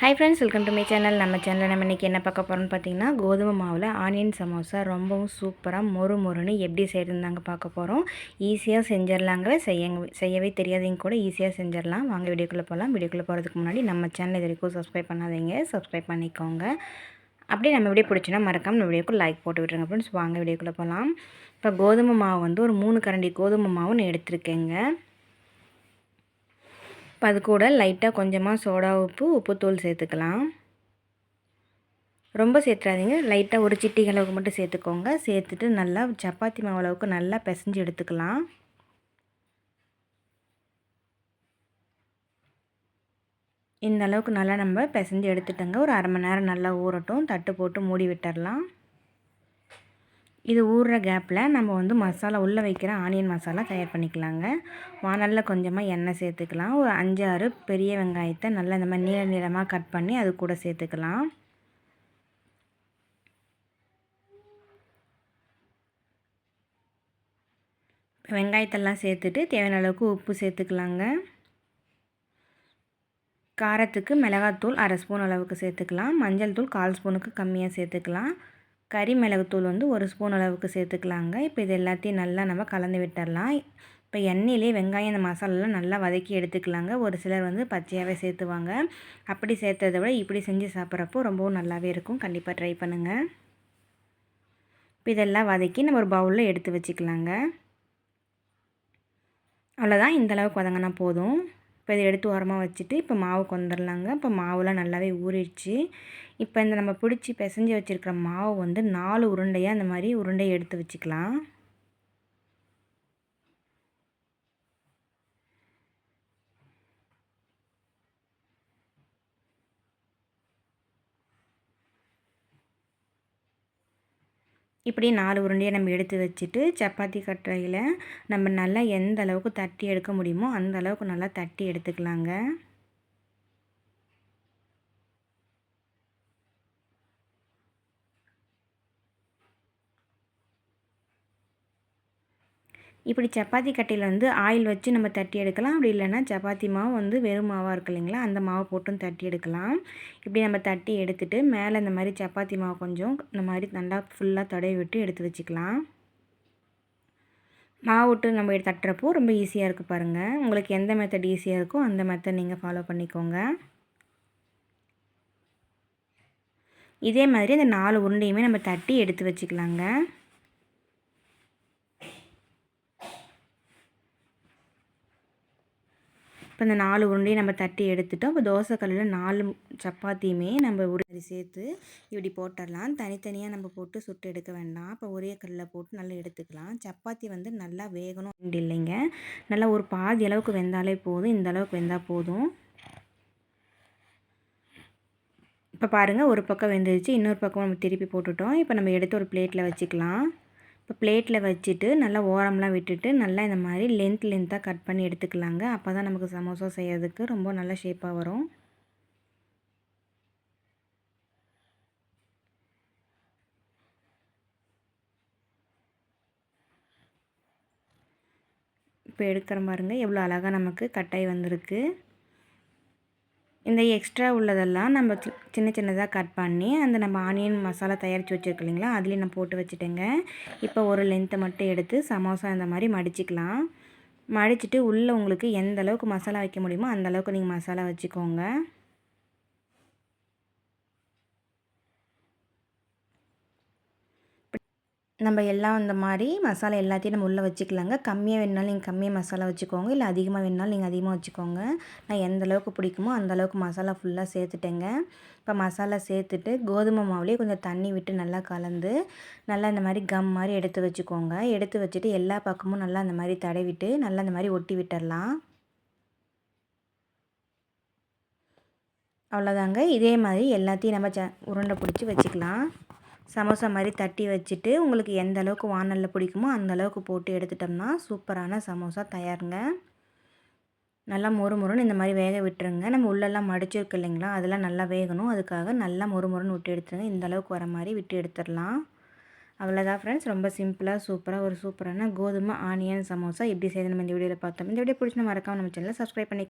Hi friends welcome to my channel நம்ம சேனலில் நம்ம இன்றைக்கி என்ன பார்க்க போகிறோம்னு பார்த்தீங்கன்னா கோதுமை மாவில் ஆனியன் சமோசா ரொம்பவும் சூப்பராக மொறு மொறுன்னு எப்படி செய்யறதுந்தாங்க பார்க்க போகிறோம் ஈஸியாக செஞ்சிடலாங்க. செய்ய செய்யவே தெரியாதவங்க கூட ஈஸியாக செஞ்சிடலாம். வாங்க வீடியோக்குள்ளே போகலாம். வீடியோக்குள்ளே போகிறதுக்கு முன்னாடி நம்ம சேனல் இது வரைக்கும் சப்ஸ்கிரைப் பண்ணாதீங்க. சப்ஸ்கிரைப் பண்ணிக்கோங்க. அப்படியே நம்ம வீடியோ பிடிச்சினா மறக்காமல் நம்ம வீடியோக்கு லைக் போட்டு விட்டுருங்க ஃப்ரெண்ட்ஸ் வாங்க வீடியோக்குள்ளே போகலாம். இப்போ கோதுமை மாவு வந்து ஒரு மூணு கரண்டி கோதுமை மாவு நான் எடுத்திருக்கேங்க. இப்போ அது கூட லைட்டாக கொஞ்சமாக சோடா உப்பு உப்புத்தூள் சேர்த்துக்கலாம். ரொம்ப சேர்த்துறாதீங்க. லைட்டாக ஒரு சிட்டி அளவுக்கு மட்டும் சேர்த்துக்கோங்க. சேர்த்துட்டு நல்லா சப்பாத்தி மாவு அளவுக்கு நல்லா பிசைஞ்சு எடுத்துக்கலாம். இந்த அளவுக்கு நல்லா நம்ம பிசைஞ்சு எடுத்துட்டோங்க. ஒரு அரை மணி நேரம் நல்லா ஊறட்டும். தட்டு போட்டு மூடி விட்டுடலாம் இது ஊறுற கேப்பில் நம்ம வந்து மசாலா உள்ளே வைக்கிற ஆனியன் மசாலா தயார் பண்ணிக்கலாங்க. வானலில் கொஞ்சமாக எண்ணெய் சேர்த்துக்கலாம். ஒரு அஞ்சு ஆறு பெரிய வெங்காயத்தை நல்லா இந்த மாதிரி நீள நீளமாக கட் பண்ணி அது கூட சேர்த்துக்கலாம். வெங்காயத்தெல்லாம் சேர்த்துட்டு தேவையான அளவுக்கு உப்பு சேர்த்துக்கலாங்க. காரத்துக்கு மிளகாத்தூள் அரை ஸ்பூன் அளவுக்கு சேர்த்துக்கலாம். மஞ்சள் தூள் கால் ஸ்பூனுக்கு கம்மியாக சேர்த்துக்கலாம். கறி மிளகுத்தூள் வந்து ஒரு ஸ்பூன் அளவுக்கு சேர்த்துக்கலாங்க. இப்போ இது எல்லாத்தையும் நல்லா நம்ம கலந்து விட்டுடலாம் இப்போ எண்ணெயிலே வெங்காயம் இந்த மசாலாலாம் நல்லா வதக்கி எடுத்துக்கலாங்க. ஒரு சிலர் வந்து பச்சையாகவே சேர்த்துவாங்க. அப்படி சேர்த்ததை விட இப்படி செஞ்சு சாப்பிட்றப்போ ரொம்பவும் நல்லாவே இருக்கும். கண்டிப்பாக ட்ரை பண்ணுங்கள் இப்போ இதெல்லாம் வதக்கி நம்ம ஒரு பவுலில் எடுத்து வச்சுக்கலாங்க. அவ்வளோதான் இந்தளவுக்கு வதங்கினா போதும். இப்போ இதை எடுத்து உரமாக வச்சுட்டு இப்போ மாவு வந்துடலாங்க இப்போ மாவுலாம் நல்லாவே ஊறிடுச்சு. இப்போ இந்த நம்ம பிடிச்சி பிசைஞ்சு வச்சுருக்கிற மாவு வந்து நாலு உருண்டையாக இந்த மாதிரி உருண்டையை எடுத்து வச்சுக்கலாம். இப்படி நாலு உருண்டையை நம்ம எடுத்து வச்சுட்டு சப்பாத்தி கட்டுறையில் நம்ம நல்லா எந்த அளவுக்கு தட்டி எடுக்க முடியுமோ அந்த அளவுக்கு நல்லா தட்டி எடுத்துக்கலாங்க. இப்படி சப்பாத்தி கட்டையில் வந்து ஆயில் வச்சு நம்ம தட்டி எடுக்கலாம். அப்படி இல்லைன்னா சப்பாத்தி மாவு வந்து வெறும் மாவாக இருக்கு இல்லைங்களா? அந்த மாவு போட்டும் தட்டி எடுக்கலாம். இப்படி நம்ம தட்டி எடுத்துகிட்டு மேலே இந்த மாதிரி சப்பாத்தி மாவு கொஞ்சம் இந்த மாதிரி நல்லா ஃபுல்லாக தடவி விட்டு எடுத்து வச்சுக்கலாம். மாவு விட்டு நம்ம தட்டுறப்போ ரொம்ப ஈஸியாக இருக்குது பாருங்கள் உங்களுக்கு எந்த மெத்தட் ஈஸியாக இருக்கோ அந்த மெத்தட் நீங்கள் ஃபாலோ பண்ணிக்கோங்க. இதே மாதிரி அந்த நாலு உருண்டையுமே நம்ம தட்டி எடுத்து வச்சுக்கலாங்க. இப்போ இந்த நாலு உருண்டையும் நம்ம தட்டி எடுத்துட்டோம். இப்போ தோசைக்கல்லில் நாலு சப்பாத்தியுமே நம்ம உருண்டை சேர்த்து இப்படி போட்டுடலாம். தனித்தனியாக நம்ம போட்டு சுட்டு எடுக்க வேண்டாம். இப்போ ஒரே கல்லில் போட்டு நல்லா எடுத்துக்கலாம். சப்பாத்தி வந்து நல்லா வேகணும். இல்லைங்க. நல்லா ஒரு பாதி அளவுக்கு வெந்தாலே போதும். இந்த அளவுக்கு வெந்தால் போதும். இப்போ பாருங்கள் ஒரு பக்கம் வெந்துருச்சு. இன்னொரு பக்கம் நம்ம திருப்பி போட்டுட்டோம். இப்போ நம்ம எடுத்து ஒரு பிளேட்டில் வச்சுக்கலாம். இப்போ பிளேட்டில் வச்சுட்டு நல்லா ஓரம்லாம் விட்டுட்டு நல்லா இந்த மாதிரி லென்த் லென்த்தாக கட் பண்ணி எடுத்துக்கலாங்க. அப்போ தான் நமக்கு சமோசா செய்கிறதுக்கு ரொம்ப நல்ல ஷேப்பாக வரும். இப்போ எடுக்கிற பாருங்க எவ்வளோ அழகாக நமக்கு கட்டாய் வந்திருக்கு. இந்த எக்ஸ்ட்ரா உள்ளதெல்லாம் நம்ம சின்ன சின்னதாக கட் பண்ணி அந்த நம்ம ஆனியன் மசாலா தயாரித்து வச்சுருக்கோம் இல்லைங்களா? அதுலேயும் நான் போட்டு வச்சுட்டேங்க. இப்போ ஒரு லென்த்தை மட்டும் எடுத்து சமோசா இந்த மாதிரி மடிச்சிக்கலாம். மடிச்சுட்டு உள்ளே உங்களுக்கு எந்த அளவுக்கு மசாலா வைக்க முடியுமோ அந்தளவுக்கு நீங்கள் மசாலா வச்சுக்கோங்க. நம்ம எல்லாம் இந்த மாதிரி மசாலா எல்லாத்தையும் நம்ம உள்ளே வச்சுக்கலாங்க. கம்மியாக வேணுனாலும் நீங்கள் கம்மியாக மசாலா வச்சுக்கோங்க. இல்லை அதிகமாக வேணுனாலும் நீங்கள் அதிகமாக வச்சுக்கோங்க. நான் எந்த அளவுக்கு பிடிக்குமோ அந்த அளவுக்கு மசாலா ஃபுல்லாக சேர்த்துட்டேங்க. இப்போ மசாலா சேர்த்துட்டு கோதுமை மாவுலேயே கொஞ்சம் தண்ணி விட்டு நல்லா கலந்து நல்லா இந்த மாதிரி கம் மாதிரி எடுத்து வச்சுக்கோங்க. எடுத்து வச்சுட்டு எல்லா பக்கமும் நல்லா அந்த மாதிரி தடவிட்டு நல்லா இந்த மாதிரி ஒட்டி விட்டுடலாம் அவ்வளோதாங்க. இதே மாதிரி எல்லாத்தையும் நம்ம ச உருண்டை பிடிச்சி வச்சுக்கலாம். சமோசா மாதிரி தட்டி வச்சுட்டு உங்களுக்கு எந்த அளவுக்கு வானலில் பிடிக்குமோ அந்த அளவுக்கு போட்டு எடுத்துட்டோம்னா சூப்பரான சமோசா தயாருங்க. நல்லா மொறுமொறுன்னு இந்த மாதிரி வேக விட்டுருங்க. நம்ம உள்ளெல்லாம் மடிச்சிருக்கு இல்லைங்களா? அதெல்லாம் நல்லா வேகணும். அதுக்காக நல்லா மொறுமொறுன்னு விட்டு எடுத்துருங்க. இந்த அளவுக்கு வர மாதிரி விட்டு எடுத்துடலாம். அவ்வளோதான் ஃப்ரெண்ட்ஸ் ரொம்ப சிம்பிளாக சூப்பராக ஒரு சூப்பரான கோதுமை ஆனியன் சமோசா எப்படி செய்து நம்ம இந்த வீடியோவில் பார்த்தோம். இந்த வீடியோ பிடிச்சி மறக்காமல் நம்ம சேனலில் சப்ஸ்கிரைப் பண்ணி